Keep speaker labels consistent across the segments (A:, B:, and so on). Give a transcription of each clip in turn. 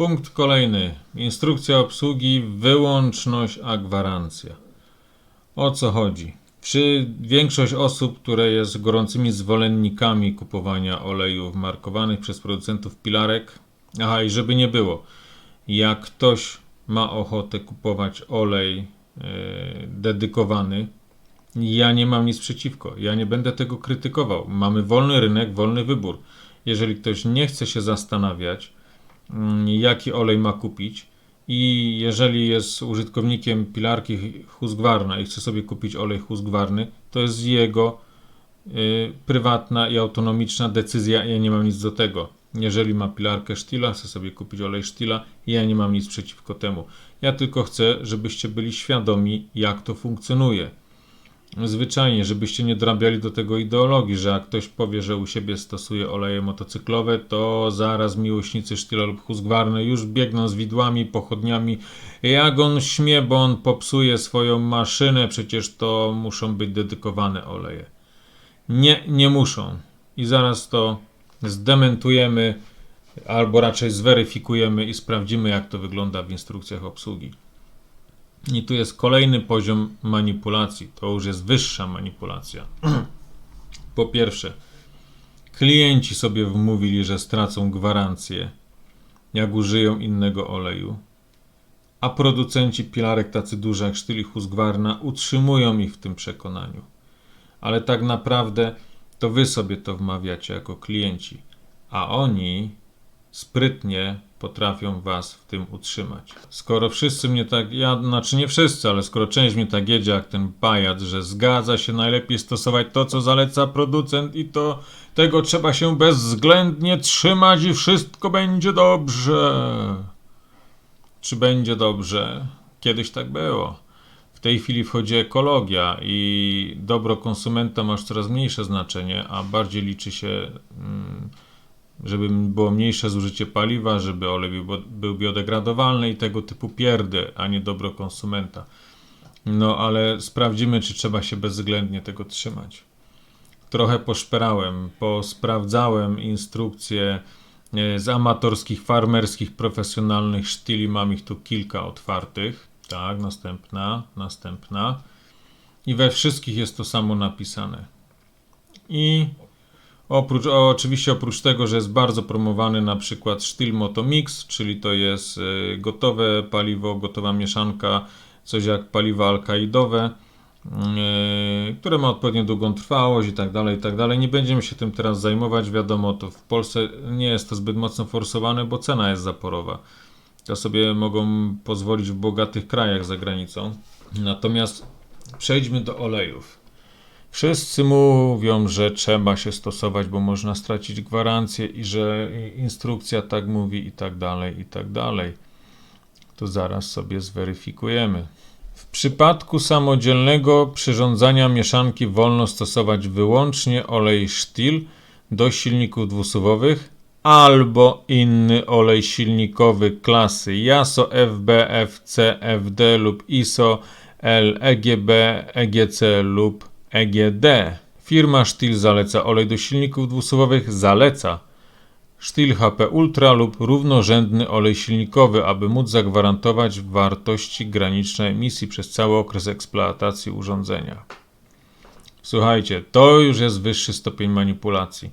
A: Punkt kolejny. Instrukcja obsługi, wyłączność, a gwarancja. O co chodzi? Czy większość osób, które jest gorącymi zwolennikami kupowania olejów markowanych przez producentów pilarek, aha, i żeby nie było, jak ktoś ma ochotę kupować olej e, dedykowany, ja nie mam nic przeciwko. Ja nie będę tego krytykował. Mamy wolny rynek, wolny wybór. Jeżeli ktoś nie chce się zastanawiać, jaki olej ma kupić, i jeżeli jest użytkownikiem pilarki Husqvarna i chce sobie kupić olej Husqvarny, to jest jego y, prywatna i autonomiczna decyzja. Ja nie mam nic do tego. Jeżeli ma pilarkę Stila, chce sobie kupić olej Stila, ja nie mam nic przeciwko temu. Ja tylko chcę, żebyście byli świadomi, jak to funkcjonuje zwyczajnie, żebyście nie dorabiali do tego ideologii, że jak ktoś powie, że u siebie stosuje oleje motocyklowe, to zaraz miłośnicy sztyla lub Husqvarny już biegną z widłami, pochodniami. Jak on śmie, bo on popsuje swoją maszynę, przecież to muszą być dedykowane oleje. Nie, nie muszą. I zaraz to zdementujemy, albo raczej zweryfikujemy i sprawdzimy, jak to wygląda w instrukcjach obsługi. I tu jest kolejny poziom manipulacji. To już jest wyższa manipulacja. po pierwsze, klienci sobie wmówili, że stracą gwarancję, jak użyją innego oleju, a producenci pilarek tacy duży jak Sztyli Husqvarna utrzymują ich w tym przekonaniu. Ale tak naprawdę to wy sobie to wmawiacie jako klienci, a oni sprytnie potrafią was w tym utrzymać. Skoro wszyscy mnie tak, ja, znaczy nie wszyscy, ale skoro część mnie tak jedzie jak ten pajac, że zgadza się najlepiej stosować to, co zaleca producent i to tego trzeba się bezwzględnie trzymać i wszystko będzie dobrze. Czy będzie dobrze? Kiedyś tak było. W tej chwili wchodzi ekologia i dobro konsumenta ma już coraz mniejsze znaczenie, a bardziej liczy się... Mm, żeby było mniejsze zużycie paliwa, żeby olej był biodegradowalny i tego typu pierdy, a nie dobro konsumenta. No ale sprawdzimy, czy trzeba się bezwzględnie tego trzymać. Trochę poszperałem, posprawdzałem instrukcje e, z amatorskich, farmerskich, profesjonalnych sztyli. Mam ich tu kilka otwartych. Tak, następna, następna. I we wszystkich jest to samo napisane. I Oprócz, oczywiście oprócz tego, że jest bardzo promowany na przykład sztyl Motomix, czyli to jest y, gotowe paliwo, gotowa mieszanka, coś jak paliwa alkaidowe, y, które ma odpowiednio długą trwałość i tak dalej, i tak dalej. Nie będziemy się tym teraz zajmować, wiadomo, to w Polsce nie jest to zbyt mocno forsowane, bo cena jest zaporowa. To sobie mogą pozwolić w bogatych krajach za granicą. Natomiast przejdźmy do olejów. Wszyscy mówią, że trzeba się stosować, bo można stracić gwarancję i że instrukcja tak mówi i tak dalej, i tak dalej. To zaraz sobie zweryfikujemy. W przypadku samodzielnego przyrządzania mieszanki wolno stosować wyłącznie olej Stil do silników dwusuwowych albo inny olej silnikowy klasy JASO, FB, FC, FD lub ISO, L, EGC lub EGD. Firma Stihl zaleca olej do silników dwusuwowych zaleca Stihl HP Ultra lub równorzędny olej silnikowy, aby móc zagwarantować wartości graniczne emisji przez cały okres eksploatacji urządzenia. Słuchajcie, to już jest wyższy stopień manipulacji.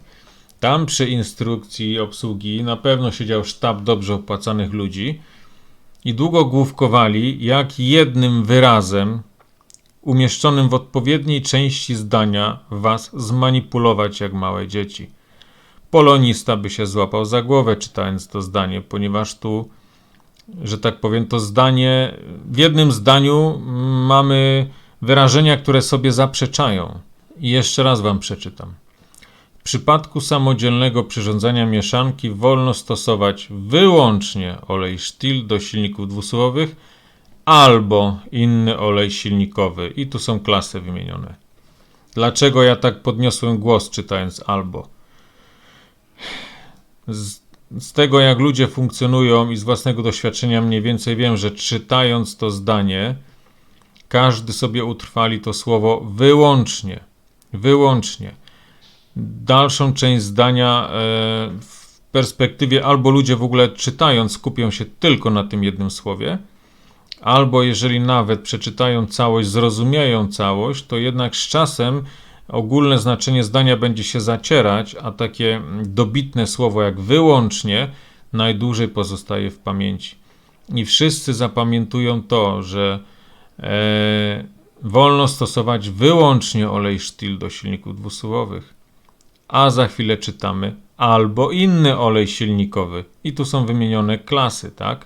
A: Tam przy instrukcji obsługi na pewno siedział sztab dobrze opłacanych ludzi i długo główkowali, jak jednym wyrazem umieszczonym w odpowiedniej części zdania was zmanipulować jak małe dzieci. Polonista by się złapał za głowę czytając to zdanie, ponieważ tu, że tak powiem, to zdanie, w jednym zdaniu mamy wyrażenia, które sobie zaprzeczają. I jeszcze raz wam przeczytam. W przypadku samodzielnego przyrządzania mieszanki wolno stosować wyłącznie olej sztil do silników dwusuwowych, albo inny olej silnikowy. I tu są klasy wymienione. Dlaczego ja tak podniosłem głos czytając albo? Z, z tego jak ludzie funkcjonują i z własnego doświadczenia mniej więcej wiem, że czytając to zdanie, każdy sobie utrwali to słowo wyłącznie. Wyłącznie. Dalszą część zdania e, perspektywie albo ludzie w ogóle czytając skupią się tylko na tym jednym słowie, albo jeżeli nawet przeczytają całość, zrozumieją całość, to jednak z czasem ogólne znaczenie zdania będzie się zacierać, a takie dobitne słowo jak wyłącznie najdłużej pozostaje w pamięci. I wszyscy zapamiętują to, że e, wolno stosować wyłącznie olej sztil do silników dwusuwowych, a za chwilę czytamy albo inny olej silnikowy. I tu są wymienione klasy, tak?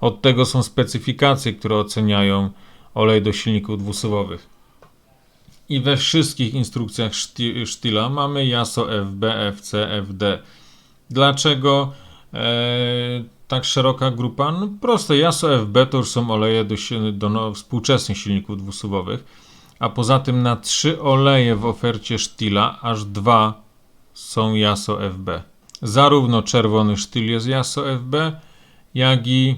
A: Od tego są specyfikacje, które oceniają olej do silników dwusuwowych. I we wszystkich instrukcjach sztila mamy JASO FB, FC, FD. Dlaczego e, tak szeroka grupa? No proste, JASO FB to już są oleje do, do no, współczesnych silników dwusuwowych, a poza tym na trzy oleje w ofercie sztila aż dwa są JASO FB. Zarówno czerwony sztyl jest JASO FB, jak i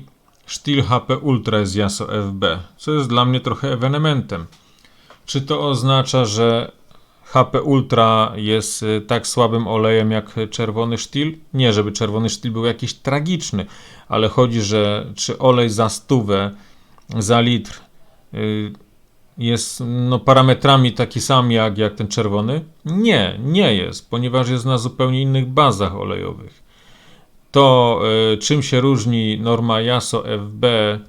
A: sztyl HP Ultra jest JASO FB, co jest dla mnie trochę ewenementem. Czy to oznacza, że HP Ultra jest y, tak słabym olejem jak czerwony sztil? Nie, żeby czerwony sztil był jakiś tragiczny, ale chodzi, że czy olej za stówę, za litr y, jest no, parametrami taki sam jak, jak ten czerwony? Nie, nie jest, ponieważ jest na zupełnie innych bazach olejowych. To y, czym się różni norma JASO FB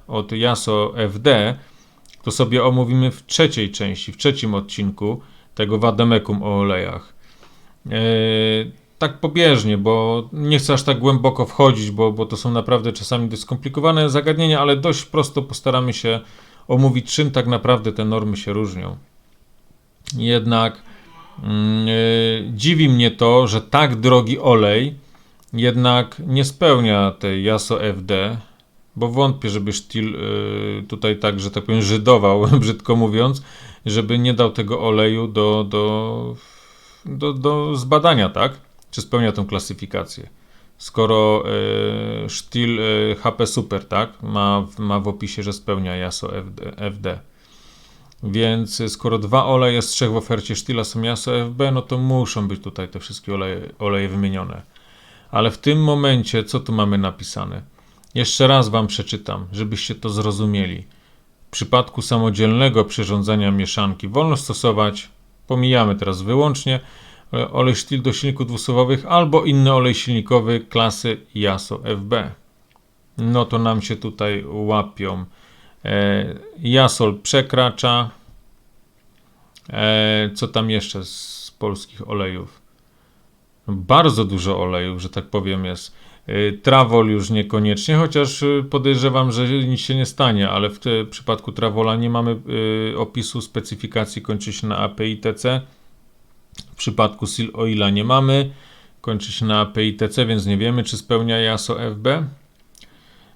A: od JASO FD, to sobie omówimy w trzeciej części, w trzecim odcinku tego Wademekum o olejach. E, tak pobieżnie, bo nie chcę aż tak głęboko wchodzić, bo, bo to są naprawdę czasami dość skomplikowane zagadnienia, ale dość prosto postaramy się omówić, czym tak naprawdę te normy się różnią. Jednak e, dziwi mnie to, że tak drogi olej jednak nie spełnia tej JASO FD, bo wątpię, żeby sztil y, tutaj tak, że tak powiem, żydował, brzydko mówiąc, żeby nie dał tego oleju do, do, do, do zbadania, tak? Czy spełnia tą klasyfikację. Skoro y, sztil y, HP Super, tak? Ma, ma w opisie, że spełnia JASO FD, FD. Więc skoro dwa oleje z trzech w ofercie sztila są JASO FB, no to muszą być tutaj te wszystkie oleje, oleje wymienione. Ale w tym momencie, co tu mamy napisane? Jeszcze raz Wam przeczytam, żebyście to zrozumieli. W przypadku samodzielnego przyrządzania mieszanki wolno stosować, pomijamy teraz wyłącznie, e, olej do silników dwusuwowych albo inny olej silnikowy klasy JASO FB. No to nam się tutaj łapią. E, Jasol przekracza. E, co tam jeszcze z polskich olejów? Bardzo dużo olejów, że tak powiem, jest. Y, Travol już niekoniecznie, chociaż y, podejrzewam, że nic się nie stanie, ale w przypadku Travola nie mamy y, opisu specyfikacji, kończy się na API-TC. W przypadku Seal Oila nie mamy, kończy się na API-TC, więc nie wiemy, czy spełnia JASO FB.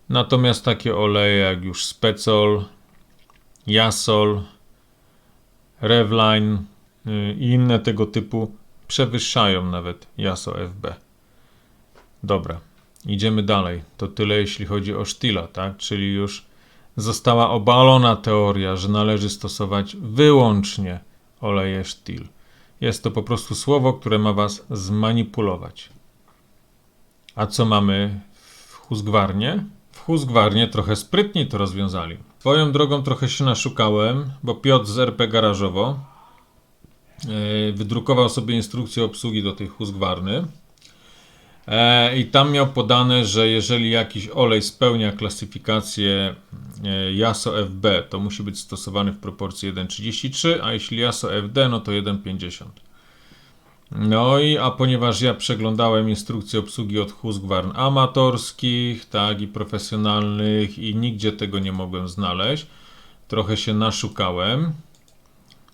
A: Natomiast takie oleje jak już Specol, Jasol, Revline i inne tego typu przewyższają nawet JASO FB. Dobra, idziemy dalej. To tyle jeśli chodzi o sztila, tak? Czyli już została obalona teoria, że należy stosować wyłącznie oleje sztil. Jest to po prostu słowo, które ma was zmanipulować. A co mamy w Husqvarnie? W Husqvarnie trochę sprytniej to rozwiązali. Swoją drogą trochę się naszukałem, bo Piotr z RP Garażowo wydrukował sobie instrukcję obsługi do tej Husqvarny. E, I tam miał podane, że jeżeli jakiś olej spełnia klasyfikację e, JASO FB, to musi być stosowany w proporcji 1,33, a jeśli JASO FD, no to 1,50. No i a ponieważ ja przeglądałem instrukcje obsługi od Husqvarn amatorskich, tak i profesjonalnych i nigdzie tego nie mogłem znaleźć, trochę się naszukałem.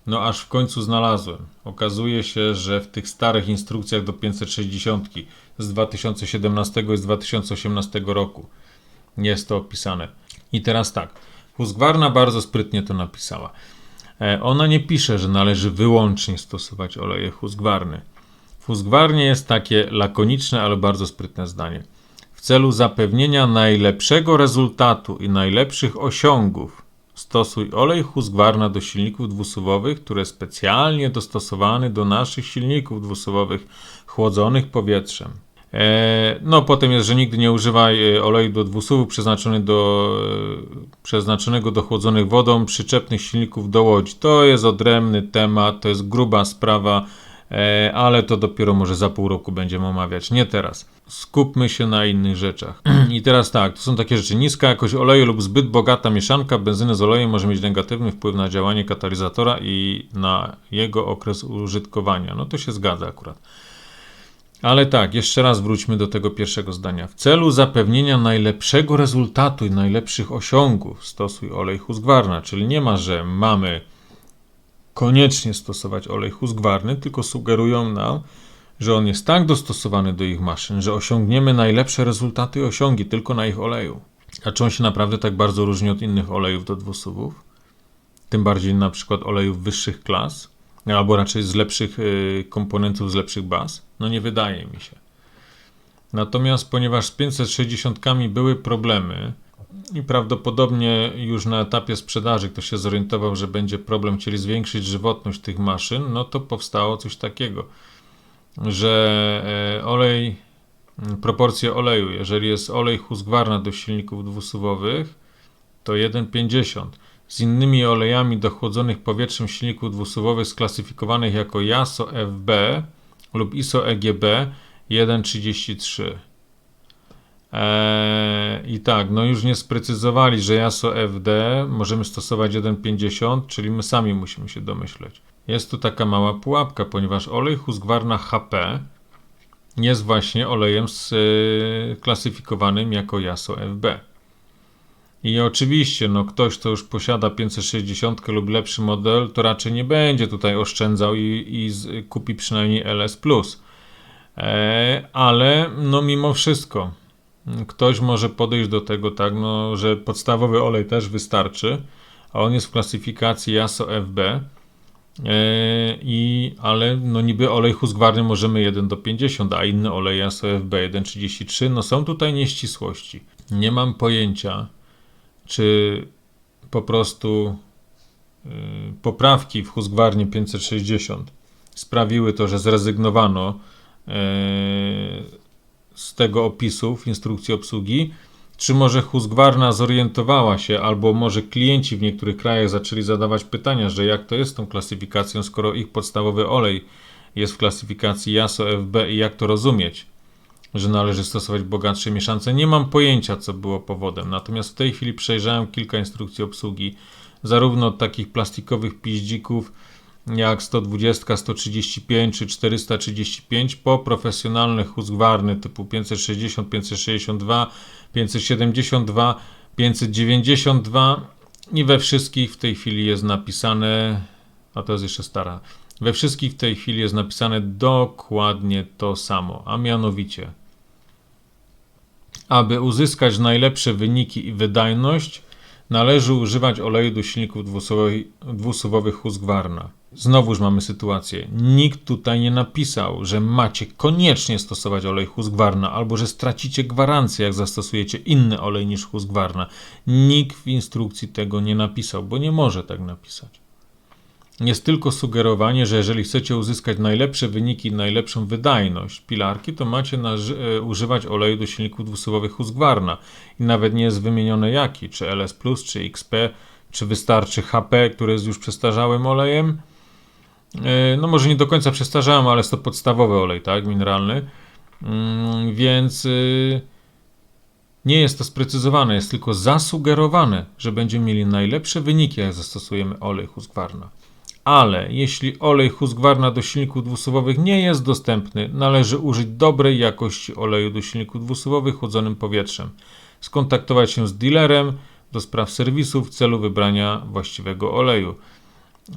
A: No aż w końcu znalazłem. Okazuje się, że w tych starych instrukcjach do 560 z 2017 i z 2018 roku jest to opisane. I teraz tak. Husqvarna bardzo sprytnie to napisała. E, Ona nie pisze, że należy wyłącznie stosować oleje Husqvarny. W Husqvarnie jest takie lakoniczne, ale bardzo sprytne zdanie. W celu zapewnienia najlepszego rezultatu i najlepszych osiągów stosuj olej Husqvarna do silników dwusuwowych, które specjalnie dostosowany do naszych silników dwusuwowych chłodzonych powietrzem. E, no potem jest, że nigdy nie używaj e, oleju do dwusuwu przeznaczony do, e, przeznaczonego do chłodzonych wodą przyczepnych silników do łodzi. To jest odrębny temat, to jest gruba sprawa, ale to dopiero może za pół roku będziemy omawiać, nie teraz. Skupmy się na innych rzeczach. I teraz tak, to są takie rzeczy. Niska jakość oleju lub zbyt bogata mieszanka benzyny z olejem może mieć negatywny wpływ na działanie katalizatora i na jego okres użytkowania. No to się zgadza akurat. Ale tak, jeszcze raz wróćmy do tego pierwszego zdania. W celu zapewnienia najlepszego rezultatu i najlepszych osiągów stosuj olej Husqvarna, czyli nie ma, że mamy koniecznie stosować olej Husqvarny, tylko sugerują nam, że on jest tak dostosowany do ich maszyn, że osiągniemy najlepsze rezultaty i osiągi tylko na ich oleju. A czy on się naprawdę tak bardzo różni od innych olejów do dwusuwów? Tym bardziej na przykład olejów wyższych klas? Albo raczej z lepszych y, komponentów, z lepszych baz? No nie wydaje mi się. Natomiast ponieważ z 560 były problemy i prawdopodobnie już na etapie sprzedaży ktoś się zorientował, że będzie problem, chcieli zwiększyć żywotność tych maszyn, no to powstało coś takiego, że e, olej, proporcje oleju, jeżeli jest olej Husqvarna do silników dwusuwowych, to 1,50 z innymi olejami dochłodzonych powietrzem silników dwusuwowych sklasyfikowanych jako JASO FB lub ISO EGB 1.33. Eee, I tak, no już nie sprecyzowali, że JASO FD możemy stosować 1.50, czyli my sami musimy się domyśleć. Jest tu taka mała pułapka, ponieważ olej Husqvarna HP jest właśnie olejem sklasyfikowanym jako JASO FB. I oczywiście, no ktoś, kto już posiada 560 lub lepszy model, to raczej nie będzie tutaj oszczędzał i, i z, kupi przynajmniej LS. E, ale no mimo wszystko, ktoś może podejść do tego tak, no, że podstawowy olej też wystarczy, a on jest w klasyfikacji JASO FB. E, I, ale no niby olej Husqvarny możemy 1 do 50, a inny olej JASO FB 1,33. No są tutaj nieścisłości. Nie mam pojęcia, czy po prostu y, poprawki w Husqvarnie 560 sprawiły to, że zrezygnowano y, z tego opisu w instrukcji obsługi, czy może Husqvarna zorientowała się, albo może klienci w niektórych krajach zaczęli zadawać pytania, że jak to jest z tą klasyfikacją, skoro ich podstawowy olej jest w klasyfikacji JASO FB i jak to rozumieć że należy stosować bogatsze mieszance. Nie mam pojęcia, co było powodem. Natomiast w tej chwili przejrzałem kilka instrukcji obsługi, zarówno takich plastikowych piździków jak 120, 135 czy 435 po profesjonalne Husqvarny typu 560, 562, 572, 592 i we wszystkich w tej chwili jest napisane, a to jest jeszcze stara, we wszystkich w tej chwili jest napisane dokładnie to samo, a mianowicie aby uzyskać najlepsze wyniki i wydajność, należy używać oleju do silników dwusuwowych Husqvarna. Znowuż mamy sytuację. Nikt tutaj nie napisał, że macie koniecznie stosować olej Husqvarna albo że stracicie gwarancję, jak zastosujecie inny olej niż Husqvarna. Nikt w instrukcji tego nie napisał, bo nie może tak napisać jest tylko sugerowanie, że jeżeli chcecie uzyskać najlepsze wyniki najlepszą wydajność pilarki, to macie e, używać oleju do silników dwusuwowych Husqvarna. I nawet nie jest wymienione jaki, czy LS+, czy XP, czy wystarczy HP, który jest już przestarzałym olejem. E, no może nie do końca przestarzałym, ale jest to podstawowy olej, tak, mineralny. Mm, więc y, nie jest to sprecyzowane, jest tylko zasugerowane, że będziemy mieli najlepsze wyniki, jak zastosujemy olej Husqvarna ale jeśli olej Husqvarna do silników dwusuwowych nie jest dostępny, należy użyć dobrej jakości oleju do silników dwusuwowych chłodzonym powietrzem. Skontaktować się z dealerem do spraw serwisu w celu wybrania właściwego oleju.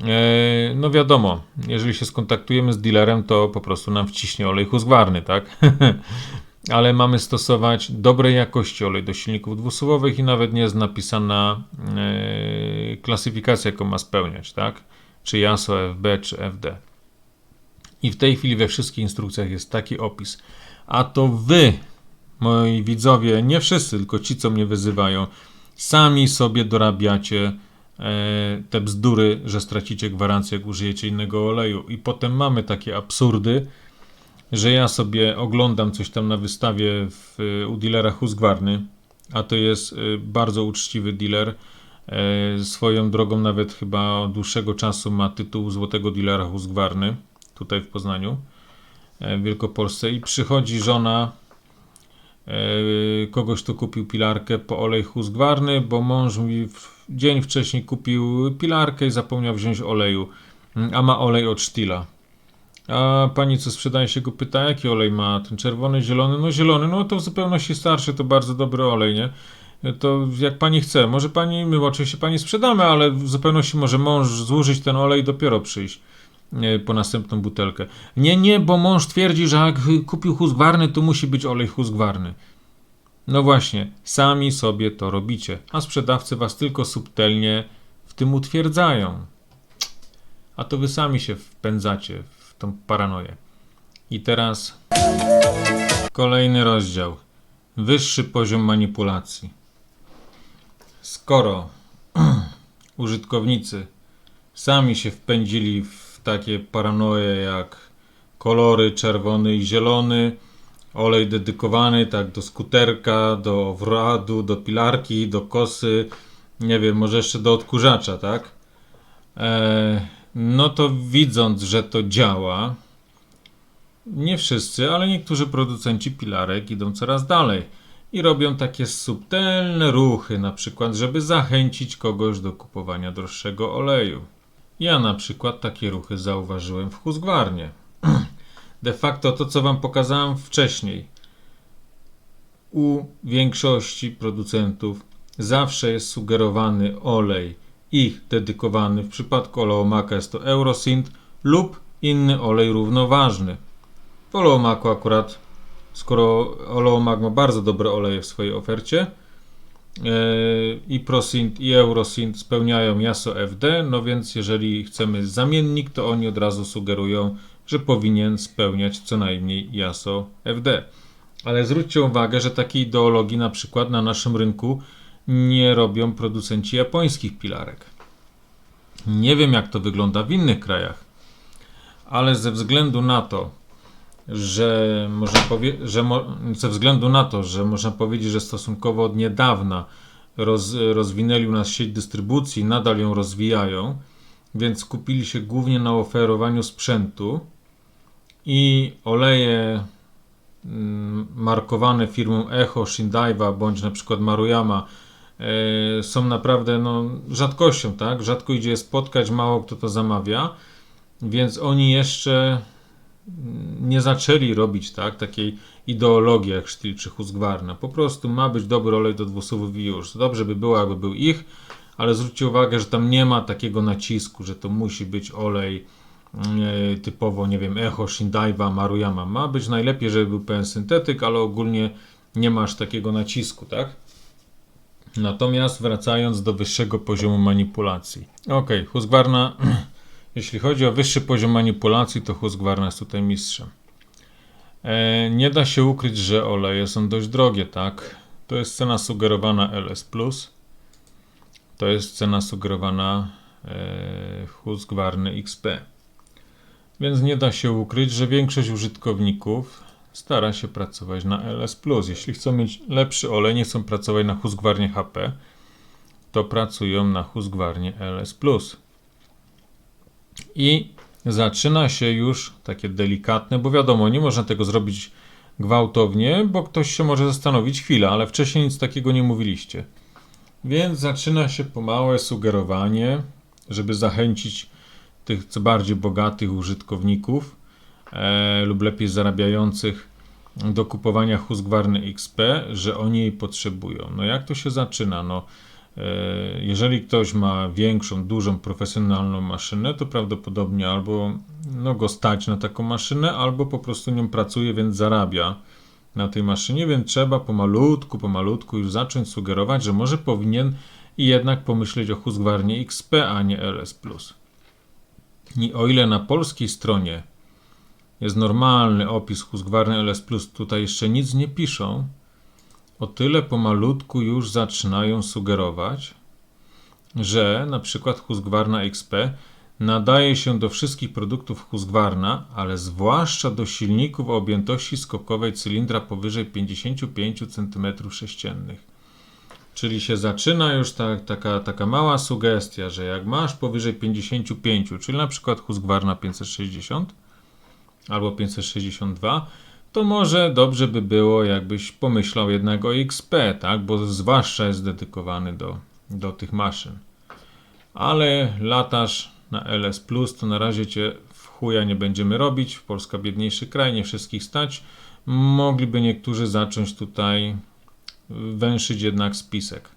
A: Eee, no wiadomo, jeżeli się skontaktujemy z dealerem, to po prostu nam wciśnie olej Husqvarny, tak? ale mamy stosować dobrej jakości olej do silników dwusuwowych i nawet nie jest napisana e, klasyfikacja, jaką ma spełniać, tak? Czy JASO FB, czy FD. I w tej chwili we wszystkich instrukcjach jest taki opis. A to wy, moi widzowie, nie wszyscy, tylko ci, co mnie wyzywają, sami sobie dorabiacie e, te bzdury, że stracicie gwarancję, jak użyjecie innego oleju. I potem mamy takie absurdy, że ja sobie oglądam coś tam na wystawie w, u dealera Husqvarny, a to jest y, bardzo uczciwy dealer. E, Swoją drogą nawet chyba od dłuższego czasu ma tytuł złotego dealera Husqvarny tutaj w Poznaniu, e, w Wielkopolsce i przychodzi żona e, kogoś, kto kupił pilarkę po olej Husqvarny, bo mąż mi dzień wcześniej kupił pilarkę i zapomniał wziąć oleju, a ma olej od Stila. A pani, co sprzedaje się go pyta, jaki olej ma? Ten czerwony, zielony? No zielony, no to w zupełności starszy, to bardzo dobry olej, nie? To jak pani chce, może pani, my oczywiście pani sprzedamy, ale w zupełności może mąż zużyć ten olej i dopiero przyjść e, po następną butelkę. Nie, nie, bo mąż twierdzi, że jak kupił Husqvarny, to musi być olej Husqvarny. No właśnie, sami sobie to robicie, a sprzedawcy was tylko subtelnie w tym utwierdzają. A to wy sami się wpędzacie w tą paranoję. I teraz kolejny rozdział. Wyższy poziom manipulacji. Skoro użytkownicy sami się wpędzili w takie paranoje jak kolory czerwony i zielony, olej dedykowany tak do skuterka, do owradu, do pilarki, do kosy, nie wiem, może jeszcze do odkurzacza, tak? Eee, no to widząc, że to działa, nie wszyscy, ale niektórzy producenci pilarek idą coraz dalej i robią takie subtelne ruchy, na przykład, żeby zachęcić kogoś do kupowania droższego oleju. Ja na przykład takie ruchy zauważyłem w Husqvarnie. De facto to, co Wam pokazałem wcześniej. U większości producentów zawsze jest sugerowany olej ich dedykowany. W przypadku oleomaka jest to Eurosint lub inny olej równoważny. W oleomaku akurat, skoro oleomak ma bardzo dobre oleje w swojej ofercie, e, i Prosint i Eurosint spełniają JASO FD, no więc jeżeli chcemy zamiennik, to oni od razu sugerują, że powinien spełniać co najmniej JASO FD. Ale zwróćcie uwagę, że takiej ideologii na przykład na naszym rynku nie robią producenci japońskich pilarek. Nie wiem jak to wygląda w innych krajach, ale ze względu na to, że można powie- że mo- ze względu na to, że można powiedzieć, że stosunkowo od niedawna roz- rozwinęli u nas sieć dystrybucji, nadal ją rozwijają, więc skupili się głównie na oferowaniu sprzętu i oleje mm, markowane firmą Echo, Shindaiwa bądź na przykład Maruyama e, są naprawdę no, rzadkością, tak? Rzadko idzie je spotkać, mało kto to zamawia, więc oni jeszcze nie zaczęli robić tak, takiej ideologii jak Sztil czy Husqvarna. Po prostu ma być dobry olej do dwusuwów i już. Dobrze by było, jakby był ich, ale zwróćcie uwagę, że tam nie ma takiego nacisku, że to musi być olej e, typowo, nie wiem, Echo, Shindaiwa, Maruyama. Ma być najlepiej, żeby był pełen syntetyk, ale ogólnie nie masz takiego nacisku, tak? Natomiast wracając do wyższego poziomu manipulacji. Ok, Husqvarna, jeśli chodzi o wyższy poziom manipulacji, to Husqvarna jest tutaj mistrzem. E, nie da się ukryć, że oleje są dość drogie, tak? To jest cena sugerowana LS+. To jest cena sugerowana e, Husqvarny XP. Więc nie da się ukryć, że większość użytkowników stara się pracować na LS+. Jeśli chcą mieć lepszy olej, nie chcą pracować na Husqvarnie HP, to pracują na Husqvarnie LS+. I zaczyna się już takie delikatne, bo wiadomo, nie można tego zrobić gwałtownie, bo ktoś się może zastanowić chwilę, ale wcześniej nic takiego nie mówiliście. Więc zaczyna się pomałe sugerowanie, żeby zachęcić tych co bardziej bogatych użytkowników e, lub lepiej zarabiających do kupowania Husqvarny XP, że oni jej potrzebują. No jak to się zaczyna? No, jeżeli ktoś ma większą, dużą, profesjonalną maszynę, to prawdopodobnie albo no, go stać na taką maszynę, albo po prostu nią pracuje, więc zarabia na tej maszynie, więc trzeba pomalutku, pomalutku już zacząć sugerować, że może powinien i jednak pomyśleć o Husqvarnie XP, a nie LS+. I o ile na polskiej stronie jest normalny opis Husqvarna LS+, tutaj jeszcze nic nie piszą, o tyle pomalutku już zaczynają sugerować, że na przykład Husqvarna XP nadaje się do wszystkich produktów Husqvarna, ale zwłaszcza do silników o objętości skokowej cylindra powyżej 55 cm3. Czyli się zaczyna już ta, taka, taka mała sugestia, że jak masz powyżej 55, czyli na przykład Husqvarna 560 albo 562, to może dobrze by było, jakbyś pomyślał jednak o XP, tak? Bo zwłaszcza jest dedykowany do, do tych maszyn. Ale latasz na LS Plus, to na razie cię w chuja nie będziemy robić. Polska biedniejszy kraj, nie wszystkich stać. Mogliby niektórzy zacząć tutaj węszyć jednak spisek.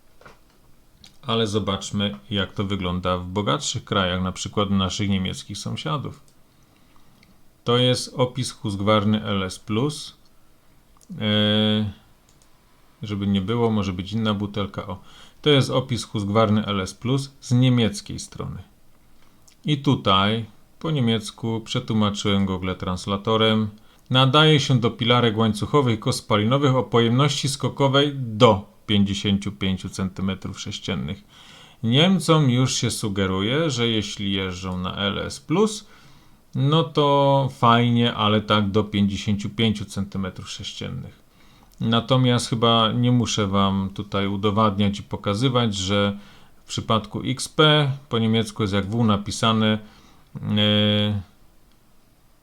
A: Ale zobaczmy, jak to wygląda w bogatszych krajach, na przykład naszych niemieckich sąsiadów. To jest opis Husqvarny LS. Eee, żeby nie było, może być inna butelka. O, to jest opis Husqvarny LS z niemieckiej strony. I tutaj po niemiecku przetłumaczyłem Google Translatorem. Nadaje się do pilarek łańcuchowych kospalinowych o pojemności skokowej do 55 cm3. Niemcom już się sugeruje, że jeśli jeżdżą na LS, no to fajnie, ale tak do 55 cm3. Natomiast chyba nie muszę Wam tutaj udowadniać i pokazywać, że w przypadku XP po niemiecku jest jak W napisane e,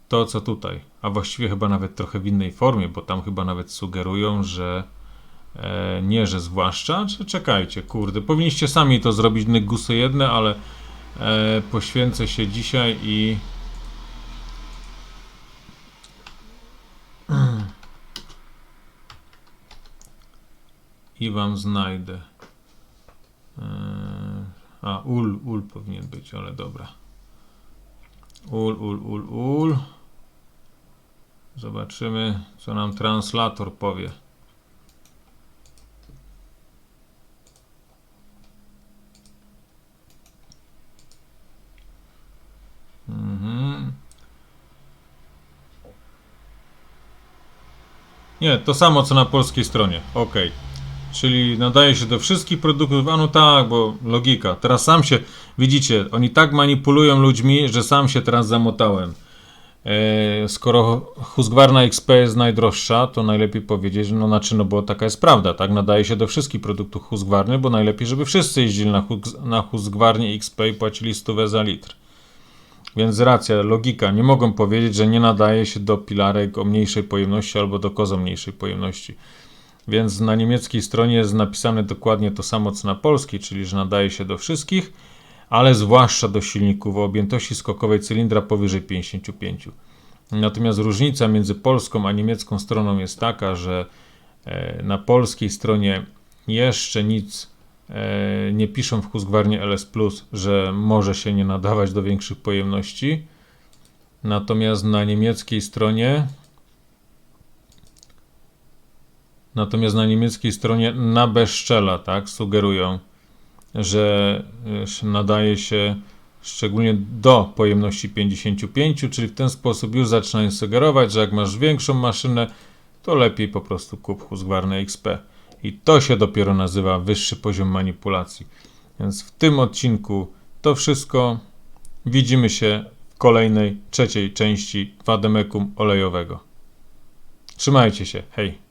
A: to, co tutaj. A właściwie chyba nawet trochę w innej formie, bo tam chyba nawet sugerują, że e, nie, że zwłaszcza. Czy czekajcie, kurde, powinniście sami to zrobić, gusy jedne, ale e, poświęcę się dzisiaj i i wam znajdę. Eee, A, ul, ul powinien być, ale dobra. Ul, ul, ul, ul. Zobaczymy, co nam translator powie. Mhm. Nie, to samo co na polskiej stronie. Ok. Czyli nadaje się do wszystkich produktów. A no tak, bo logika. Teraz sam się, widzicie, oni tak manipulują ludźmi, że sam się teraz zamotałem. E, skoro Husqvarna XP jest najdroższa, to najlepiej powiedzieć, no znaczy, no bo taka jest prawda, tak? Nadaje się do wszystkich produktów Husqvarny, bo najlepiej, żeby wszyscy jeździli na, Hus na Husqvarnie XP i płacili stówę za litr. Więc racja, logika. Nie mogą powiedzieć, że nie nadaje się do pilarek o mniejszej pojemności albo do koz o mniejszej pojemności. Więc na niemieckiej stronie jest napisane dokładnie to samo co na polskiej, czyli że nadaje się do wszystkich, ale zwłaszcza do silników o objętości skokowej cylindra powyżej 55. Natomiast różnica między polską a niemiecką stroną jest taka, że e, na polskiej stronie jeszcze nic e, nie piszą w Husqvarnie LS Plus, że może się nie nadawać do większych pojemności. Natomiast na niemieckiej stronie Natomiast na niemieckiej stronie na bezczela, tak, sugerują, że y, nadaje się szczególnie do pojemności 55, czyli w ten sposób już zaczynają sugerować, że jak masz większą maszynę, to lepiej po prostu kup Husqvarna XP. I to się dopiero nazywa wyższy poziom manipulacji. Więc w tym odcinku to wszystko. Widzimy się w kolejnej, trzeciej części Wademekum olejowego. Trzymajcie się, hej!